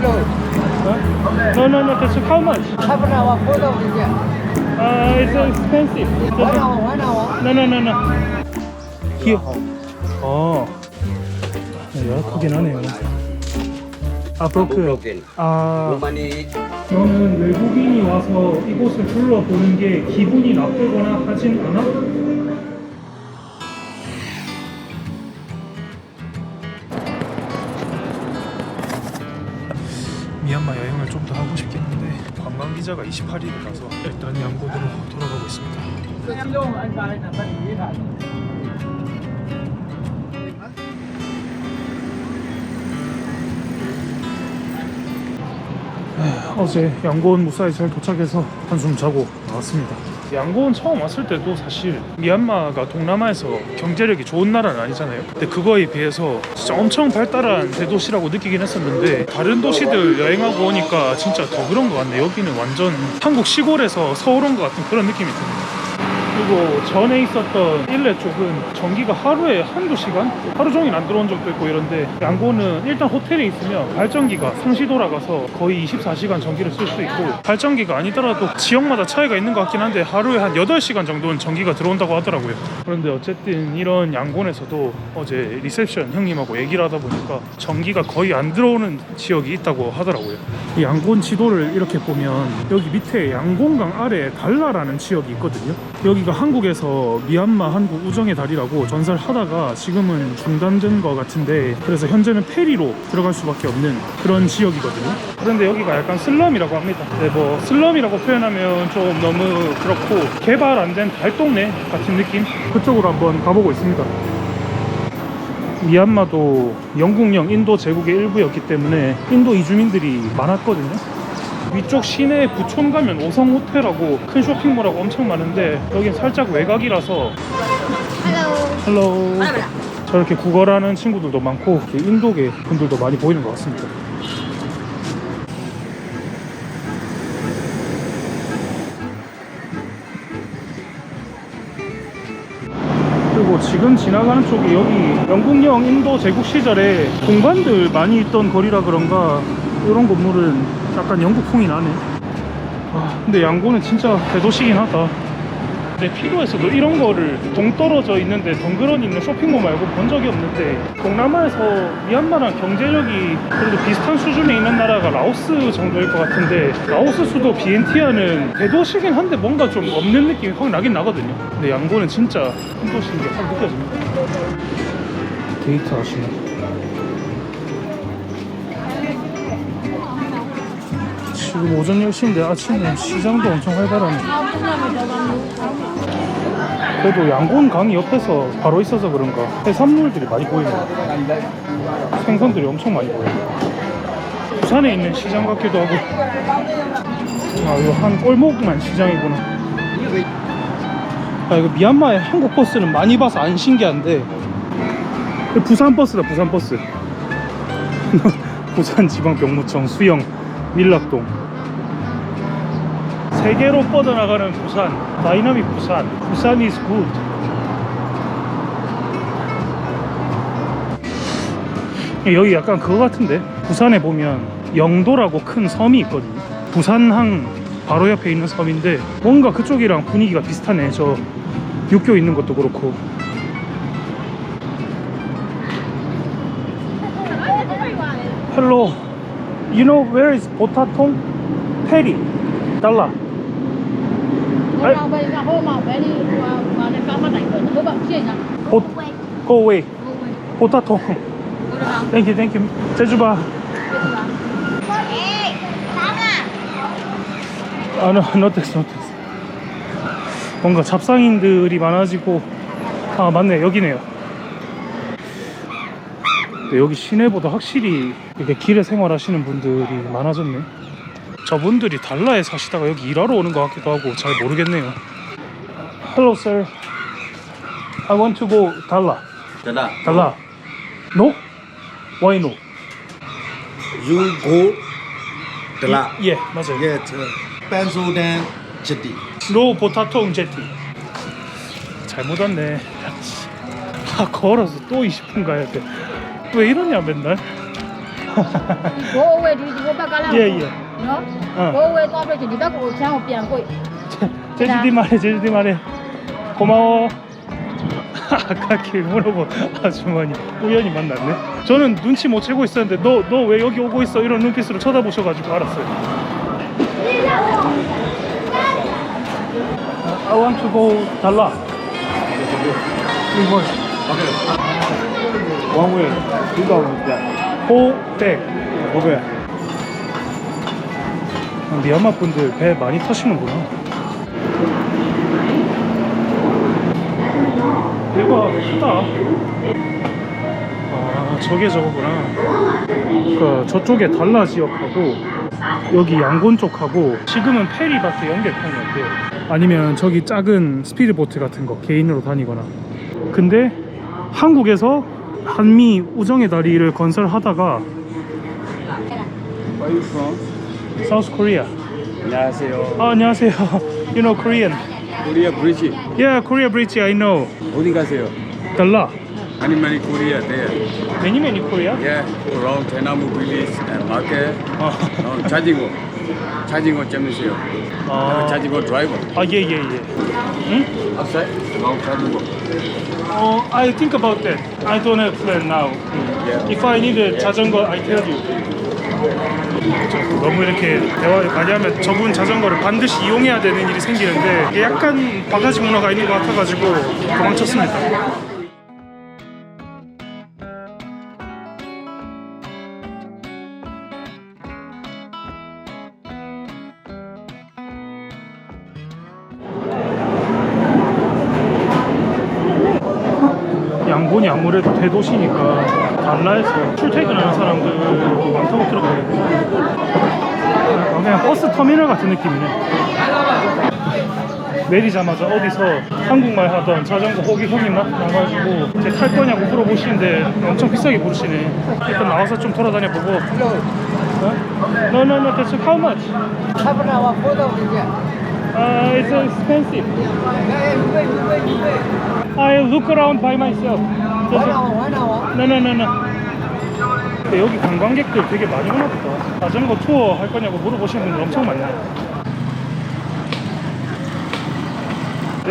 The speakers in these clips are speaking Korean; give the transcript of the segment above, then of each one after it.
Huh? No, no, no. That's how much? Half an hour, four thousand yeah. Uh, it's expensive. One hour, one hour. No, no, no, no. Here. 어. 열악하긴 하네요. 아, 브로크. broken. 아, Money 너는 외국인이 와서 이곳을 둘러보는 게 기분이 나쁘거나 하진 않아? 비자가 28일이라서 일단 양고으로 돌아가고 있습니다. 어제 양고원 무사히 잘 도착해서 한숨 자고 나왔습니다. 양고원 처음 왔을 때도 사실 미얀마가 동남아에서 경제력이 좋은 나라는 아니잖아요. 근데 그거에 비해서 진짜 엄청 발달한 대도시라고 느끼긴 했었는데 다른 도시들 여행하고 오니까 진짜 더 그런 것 같네. 여기는 완전 한국 시골에서 서울 온 것 같은 그런 느낌이 듭니다. 그리고 전에 있었던 일레 쪽은 전기가 하루에 한두 시간? 하루 종일 안 들어온 적도 있고 이런데 양고는 일단 호텔에 있으면 발전기가 상시 돌아가서 거의 24시간 전기를 쓸 수 있고 발전기가 아니더라도 지역마다 차이가 있는 것 같긴 한데 하루에 한 8시간 정도는 전기가 들어온다고 하더라고요. 그런데 어쨌든 이런 양곤에서도 어제 리셉션 형님하고 얘기를 하다 보니까 전기가 거의 안 들어오는 지역이 있다고 하더라고요. 이 양곤 지도를 이렇게 보면 여기 밑에 양곤강 아래에 달라라는 지역이 있거든요. 여기가 한국에서 미얀마 한국 우정의 다리라고 전설하다가 지금은 중단된 것 같은데 그래서 현재는 페리로 들어갈 수밖에 없는 그런 지역이거든요. 그런데 여기가 약간 슬럼이라고 합니다. 네, 뭐 슬럼이라고 표현하면 좀 너무 그렇고 개발 안 된 달동네 같은 느낌? 그쪽으로 한번 가보고 있습니다. 미얀마도 영국령 인도 제국의 일부였기 때문에 인도 이주민들이 많았거든요 위쪽 시내 부촌 가면 오성 호텔하고 큰 쇼핑몰하고 엄청 많은데 여긴 살짝 외곽이라서. 헬로 저렇게 구걸하는 친구들도 많고 인도계 분들도 많이 보이는 것 같습니다. 그리고 지금 지나가는 쪽이 여기 영국령 인도 제국 시절에 공관들 많이 있던 거리라 그런가 이런 건물은 약간 영국풍이 나네. 아, 근데 양고는 진짜 대도시긴 하다. 근데 필요해서도 이런 거를 동떨어져 있는데 덩그러니 있는 쇼핑몰 말고 본 적이 없는데 동남아에서 미얀마랑 경제력이 그래도 비슷한 수준에 있는 나라가 라오스 정도일 것 같은데 라오스 수도 비엔티아는 대도시긴 한데 뭔가 좀 없는 느낌이 확 나긴 나거든요. 근데 양고는 진짜 큰 도시인 게 확 느껴집니다. 데이트 하시네 지금 오전 10시인데 아침에 시장도 엄청 활발하네. 그래도 양곤 강이 옆에서 바로 있어서 그런가. 해산물들이 많이 보이네. 생선들이 엄청 많이 보여요 부산에 있는 시장 같기도 하고. 아 이거 한 꼴목만 시장이구나. 아 이거 미얀마의 한국 버스는 많이 봐서 안 신기한데. 부산 버스다 부산 버스. 부산 지방병무청 수영 밀락동 세계로 뻗어나가는 부산 다이나믹 부산. 부산 is good. 여기 약간 그거 같은데? 부산에 보면 영도라고 큰 섬이 있거든요. 부산항 바로 옆에 있는 섬인데 뭔가 그쪽이랑 분위기가 비슷하네. 저 육교 있는 것도 그렇고. Hello. You know where is Botatong? Perry 달라 Vô được không? 땡큐 땡큐 제주바? 아, no, no no thanks. 뭔가 잡상인들이 많아지고 아 맞네 여기네요 여기 시내보다 확실히 이렇게 길에 생활하시는 분들이 많아졌네 저분들이 달라에 사시다가 여기 일하러 오는 것 같기도 하고 잘 모르겠네요. Hello sir. I want to go 달라. 달라. 달라. No? Why no? You go 달라. 예, 맞아요. 예, 펜소덴 제티. No 보타통 제티. 잘못 왔네. 아, 걸어서 또 20분 가야 돼. 왜 이러냐 맨날. go away, go back alone. 예, 예. နော် 어. go away သွားပြီးဒီဘက်ကိုချမ်းကိုပြန်ကို 제주디 말해 제주디 말해 고마워 아까 길 물어본 아주머니 우연히 만났네 저는 눈치 못 채고 있었는데 너 너 왜 여기 오고 있어 이런 눈빛으로 쳐다보셔가지고 알았어요 I want to go 달라 이거 One way. Two dollars that. 호백 Okay. 미얀마 분들 배 많이 타시는구나. 대박 크다. 아 저게 저거구나. 그 저쪽에 달라 지역하고 여기 양곤 쪽하고 지금은 페리밖에 연결판이 없대요. 아니면 저기 작은 스피드보트 같은 거 개인으로 다니거나. 근데 한국에서 한미 우정의 다리를 건설하다가 Where from? South Korea. 안녕하세요. 아, 안녕하세요. You know Korean? 코리아 브리지. Yeah, Korea Bridge. I know. 어디 가세요? 달라. Many many Korea there. Many many Korea. Yeah, around Tenamu village and market. 아, 어, 자징어. 자징어 잼이세요. 아, 자징어 드라이버. 아, 예, 예, 예. 응? outside. around 자징어. 어, I think about that. I don't have plan now. Yeah. If I need a 자전거, I tell you. 저 너무 이렇게 대화를 많이 하면 저분 자전거를 반드시 이용해야 되는 일이 생기는데 이게 약간 바가지 문화가 있는 것 같아가지고 도망쳤습니다. 양곤이 아무래도 대도시니까 달라해서 출퇴근하는 사람들도 많다고. 약간 그냥 버스 터미널 같은 느낌이네. 내리자마자 어디서 한국말 하던 자전거 호기 형이 나가지고 이제 탈 거냐고 물어보시는데 엄청 비싸게 부르시네. 일단 나와서 좀 돌아다녀 보고. 어? No, no, no. That's how much? Uh, it's expensive. I look around by myself. Just-. No, no, no, no. 근데 여기 관광객들 되게 많이 오나 보다. 자전거 투어 할 거냐고 물어보시는 분들 엄청 많네요.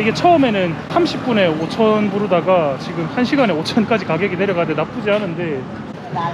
이게 처음에는 30분에 5천 부르다가 지금 1시간에 5천까지 가격이 내려가는데 나쁘지 않은데 어,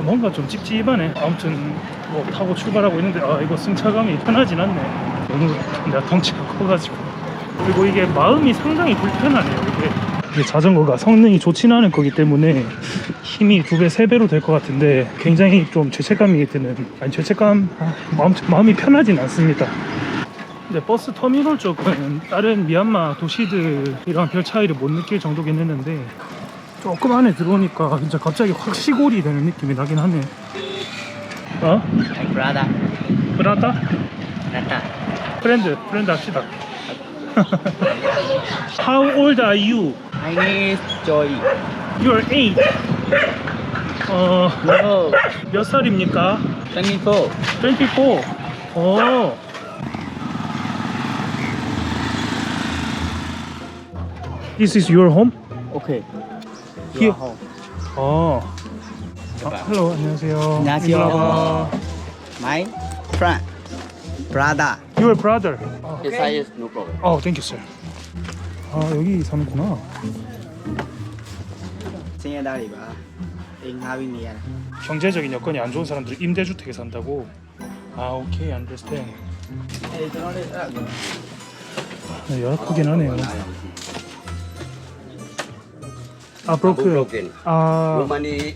뭔가 좀 찝찝하네. 아무튼 뭐 타고 출발하고 있는데 아 이거 승차감이 편하진 않네. 너무 내가 덩치가 커가지고 그리고 이게 마음이 상당히 불편하네요. 이게 자전거가 성능이 좋지는 않을 거기 때문에 힘이 두 배, 세 배로 될 것 같은데 굉장히 좀 죄책감이 드는 아니 죄책감 아, 마음, 마음이 편하진 않습니다. 근데 버스 터미널 쪽은 다른 미얀마 도시들이랑 별 차이를 못 느낄 정도긴 했는데 조금 안에 들어오니까 진짜 갑자기 확 시골이 되는 느낌이 나긴 하네. 어? Brother, 브라다? Nata. 프렌드, 프렌드 합시다. How old are you? My name is Joy. You're eight. 어, No, 몇 살입니까? 24. 24. 어. This is your home? Okay. Here. 어. 아, hello, 안녕하세요. 안녕하세요. 일로 와봐. My friend, brother. Your brother. His size no problem. 어, thank you, sir. 아, 여기 사는구나. 생일다리가 인하빈이야. 경제적인 여건이 안 좋은 사람들 임대주택에 산다고. 아, 오케이, understand. 네, 열악하긴 하네요. 아, broke. broken. 아, No money,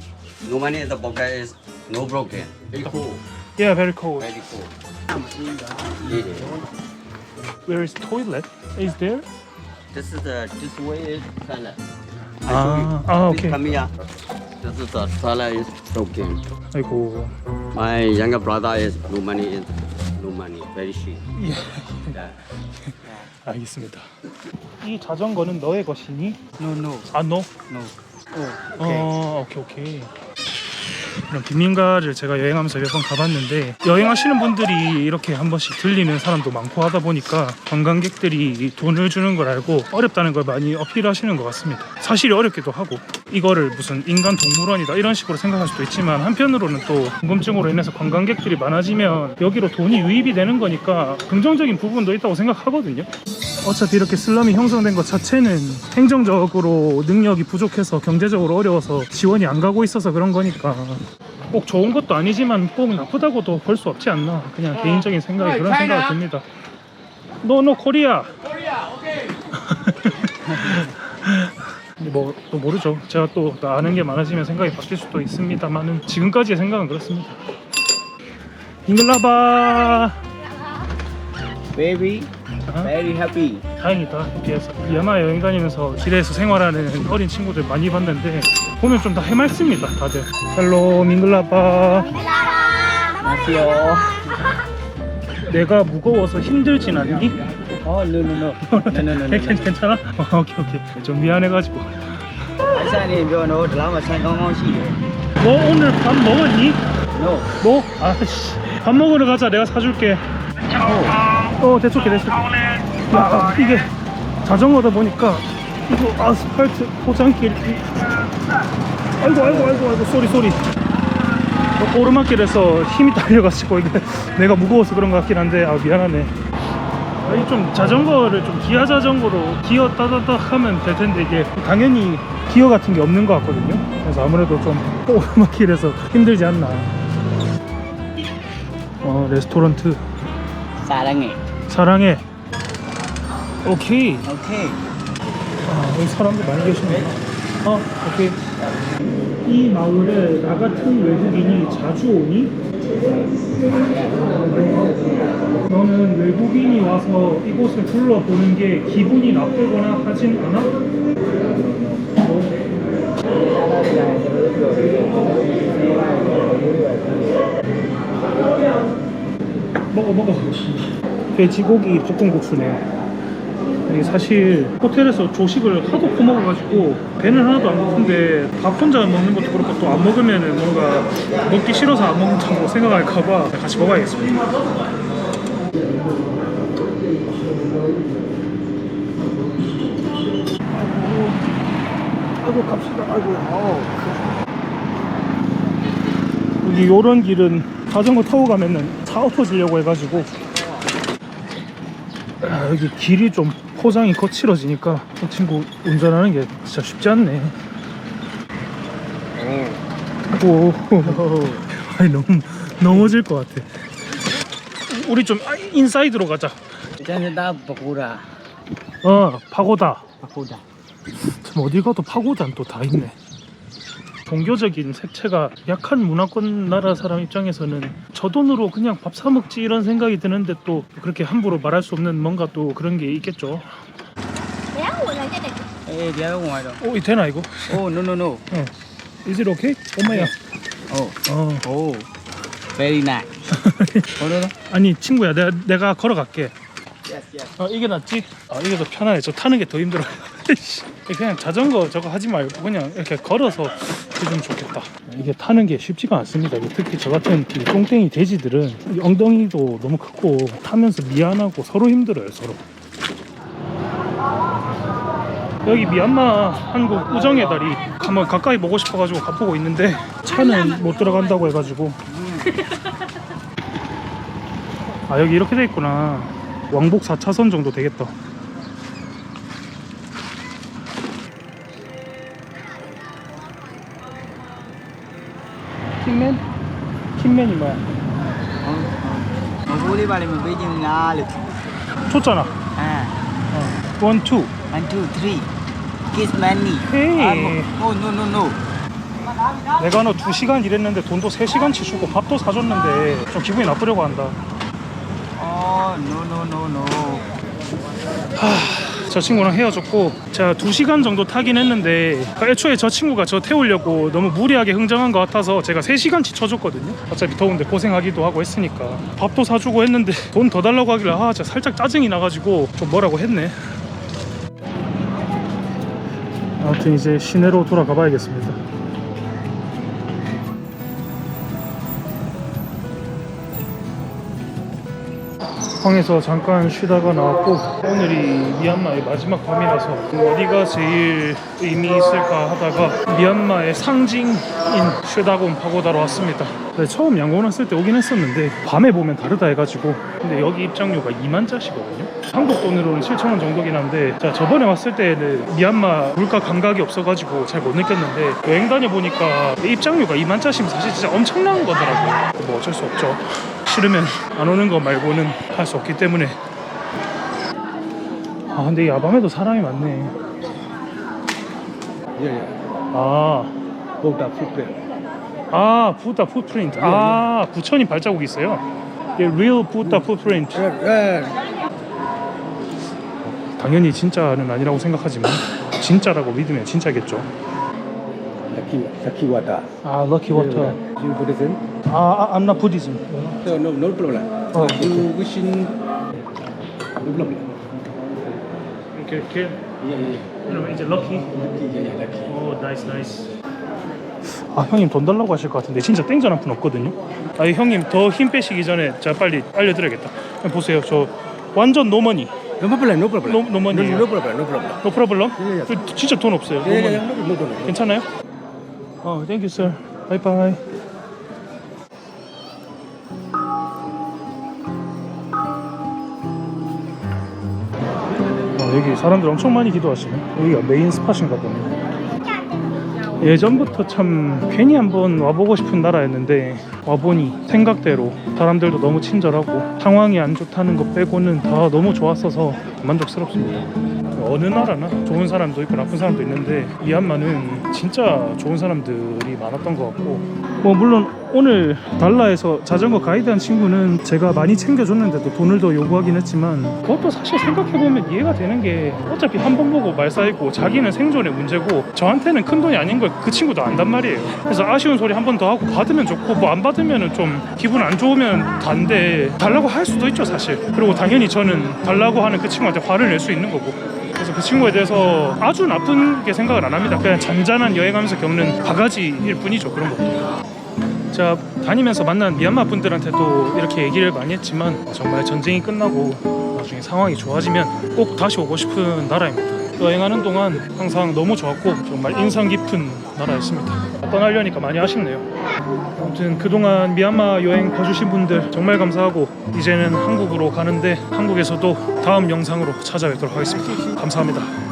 no money in the pocket is no broken. Very cool. yeah, very cold. Very cool. Yeah, yeah. Where is toilet? Is there? This is the this way is toilet. 아, 아, Please 오케이. Come here. This is the toilet is broken. 아이고. My younger brother is no money is no money. Very shit. 예. Yeah. 알겠습니다. 이 자전거는 너의 것이니? No, no, 아, no. no. 어, 오케이, 오케이. 이런 빈민가를 제가 여행하면서 몇 번 가봤는데 여행하시는 분들이 이렇게 한 번씩 들리는 사람도 많고 하다 보니까 관광객들이 돈을 주는 걸 알고 어렵다는 걸 많이 어필하시는 것 같습니다. 사실 어렵기도 하고 이거를 무슨 인간 동물원이다 이런 식으로 생각할 수도 있지만 한편으로는 또 궁금증으로 인해서 관광객들이 많아지면 여기로 돈이 유입이 되는 거니까 긍정적인 부분도 있다고 생각하거든요. 어차피 이렇게 슬럼이 형성된 것 자체는 행정적으로 능력이 부족해서 경제적으로 어려워서 지원이 안 가고 있어서 그런 거니까 꼭 좋은 것도 아니지만 꼭 나쁘다고도 볼 수 없지 않나 그냥 개인적인 생각이 그런 생각이 듭니다. 노노 코리아. 뭐또 모르죠. 제가 또 아는 게 많아지면 생각이 바뀔 수도 있습니다만은 지금까지의 생각은 그렇습니다. 잉글라바. Baby, 어? very happy. 다행이다. 비해서 미얀마 여행 다니면서 길에서 생활하는 어린 친구들 많이 봤는데 보면 좀 다 해맑습니다. 다들. 헬로 밍글라바. Masio. 내가 무거워서 힘들진 않니? Oh, no, no, no. No, no, no, no. 괜- 괜찮아? 어, 오케이 오케이. 좀 미안해가지고. No. 너 오늘 밥 먹었니? No. 뭐? 아씨. 밥 먹으러 가자. 내가 사줄게. 어, 대충게 대충. 야, 이게 자전거다 보니까 이거 아스팔트 포장길. 아이고 아이고 아이고 아이고 쏘리 쏘리. 어, 오르막길에서 힘이 딸려가지고 이게 내가 무거워서 그런 것 같긴 한데 아 미안하네. 아니 좀 자전거를 좀 기아 자전거로 기어 따다닥 하면 될 텐데 이게 당연히 기어 같은 게 없는 것 같거든요. 그래서 아무래도 좀 오르막길에서 힘들지 않나. 어 레스토랑트 Sarangi. 사랑해. 오케이. Okay. 아, 여기 사람들 많이 계시네. 어, 오케이. 이 마을에 나 같은 외국인이 자주 오니? 너는 외국인이 와서 이곳을 둘러보는 게 기분이 나쁘거나 하진 않아? 먹어 먹어 돼지고기 볶음국수네 이게 사실 호텔에서 조식을 하도 퍼먹어가지고 배는 하나도 안 고픈데 밥 혼자 먹는 것도 그렇고 또 안 먹으면 은 뭔가 먹기 싫어서 안 먹는다고 생각할까봐 같이 먹어야겠습니다. 아이고 갑시다. 아이고. 여기 요런 길은 자전거 타고 가면은 차 엎어지려고 해가지고 아, 여기 길이 좀 포장이 거칠어지니까 이 친구 운전하는 게 진짜 쉽지 않네. 오, 아니 너무 넘어질 것 같아. 우리 좀 아, 인사이드로 가자. Jangan dah pagoda. 어, 파고다. Pagoda. 참 어디 가도 파고다는 또다 있네. 종교적인 색채가 약한 문화권 나라 사람 입장에서는 저 돈으로 그냥 밥 사 먹지 이런 생각이 드는데 또 그렇게 함부로 말할 수 없는 뭔가 또 그런 게 있겠죠. Ngoài rồi. 오, 이 되나 이거? Oh, no, no, no. Is it okay? 엄마야. Oh, 어. oh. Very nice. 아니 친구야, 내가 내가 걸어갈게. 어, 이게 낫지? 아, 이게 더 편하네. 저 타는 게 더 힘들어. 씨. 그냥 자전거 저거 하지 말고 그냥 이렇게 걸어서 해주면 좋겠다. 이게 타는 게 쉽지가 않습니다. 특히 저 같은 이 똥땡이 돼지들은 이 엉덩이도 너무 크고 타면서 미안하고 서로 힘들어요, 서로. 여기 미얀마 한국 우정의 다리 한번 가까이 보고 싶어가지고 가보고 있는데 차는 못 들어간다고 해가지고 아 여기 이렇게 돼 있구나 왕복 4차선 정도 되겠다 킹맨? 킹맨이 뭐야? Giờ là lực. 줬잖아 À, 원, 투. Kiss money. Hey. À, một- oh, no, no, no. 내가 너 2시간 일했는데 돈도 3시간치 주고 밥도 사줬는데 좀 기분이 나쁘려고 한다 No. 저 친구랑 헤어졌고 제가 2시간 정도 타긴 했는데 애초에 저 친구가 저 태우려고 너무 무리하게 흥정한 것 같아서 제가 3시간치 쳐줬거든요. 어차피 더운데 고생하기도 하고 했으니까. 밥도 사주고 했는데 돈 더 달라고 하길래 아 살짝 짜증이 나가지고 좀 뭐라고 했네. 아무튼 이제 시내로 돌아가 봐야겠습니다 방에서 잠깐 쉬다가 나왔고 오늘이 미얀마의 마지막 밤이라서 어디가 제일 의미 있을까 하다가 미얀마의 상징인 슈다곤 파고다로 왔습니다. 네, 처음 양곤 왔을 때 오긴 했었는데 밤에 보면 다르다 해가지고 근데 여기 입장료가 2만 짜시거든요. 한국 돈으로는 7천 원 정도긴 한데 자 저번에 왔을 때는 미얀마 물가 감각이 없어가지고 잘 못 느꼈는데 여행 다녀 보니까 입장료가 2만 짜시면 사실 진짜 엄청난 거더라고요. 뭐 어쩔 수 없죠. 싫으면 안 오는 거 말고는 할 수 없기 때문에 아 근데 이 야밤에도 사람이 많네 아 Buddha footprint. 아, 부다 풋프린트. 아, 부처님 발자국이 있어요. 이게 real 부다 풋프린트. 당연히 진짜는 아니라고 생각하지만 진짜라고 믿으면 진짜겠죠. Lucky, lucky water. 아, 럭키 워터. You Buddhism? 아, 아, I'm not Buddhism. So no, no problem. Oh, you wishing? No problem. 이렇게 이렇게 Yeah, yeah, 그러면 이제 럭키. yeah, yeah, lucky. 오, 나이스 나이스. 아, 형님 돈 달라고 하실 것 같은데 진짜 땡전 한 푼 없거든요. 아, 형님 더 힘 빼시기 전에 제가 빨리 알려드려야겠다. 보세요, 저 완전 노머니. No problem, no problem. No- no money. No, no problem, no problem. 노 프로블럼? 예, 예. 그 진짜 돈 없어요. Yeah, yeah, 노머니. yeah, no, no problem. 괜찮아요? 어, 땡큐 썰. 바이바이. 어, 여기 사람들 엄청 많이 기도하시네. 여기가 메인 스팟인가 보네. 예전부터 참 괜히 한번 와보고 싶은 나라였는데 와보니 생각대로 사람들도 너무 친절하고 상황이 안 좋다는 것 빼고는 다 너무 좋았어서 만족스럽습니다. 어느 나라나 좋은 사람도 있고 나쁜 사람도 있는데 미얀마는 진짜 좋은 사람들이 많았던 것 같고. 뭐 물론 오늘 달라에서 자전거 가이드한 친구는 제가 많이 챙겨줬는데도 돈을 더 요구하긴 했지만 그것도 사실 생각해보면 이해가 되는 게 어차피 한 번 보고 말 쌓이고 자기는 생존의 문제고 저한테는 큰 돈이 아닌 걸 그 친구도 안단 말이에요. 그래서 아쉬운 소리 한 번 더 하고 받으면 좋고 뭐 안 받으면 좀 기분 안 좋으면 단데 달라고 할 수도 있죠 사실. 그리고 당연히 저는 달라고 하는 그 친구한테 화를 낼 수 있는 거고 그래서 그 친구에 대해서 아주 나쁘게 생각을 안 합니다. 그냥 잔잔한 여행하면서 겪는 바가지일 뿐이죠. 그런 것도. 제가 다니면서 만난 미얀마 분들한테도 이렇게 얘기를 많이 했지만 정말 전쟁이 끝나고 나중에 상황이 좋아지면 꼭 다시 오고 싶은 나라입니다. 여행하는 동안 항상 너무 좋았고 정말 인상 깊은 나라였습니다. 떠나려니까 많이 아쉽네요. 아무튼 그동안 미얀마 여행 봐주신 분들 정말 감사하고 이제는 한국으로 가는데 한국에서도 다음 영상으로 찾아뵙도록 하겠습니다. 감사합니다.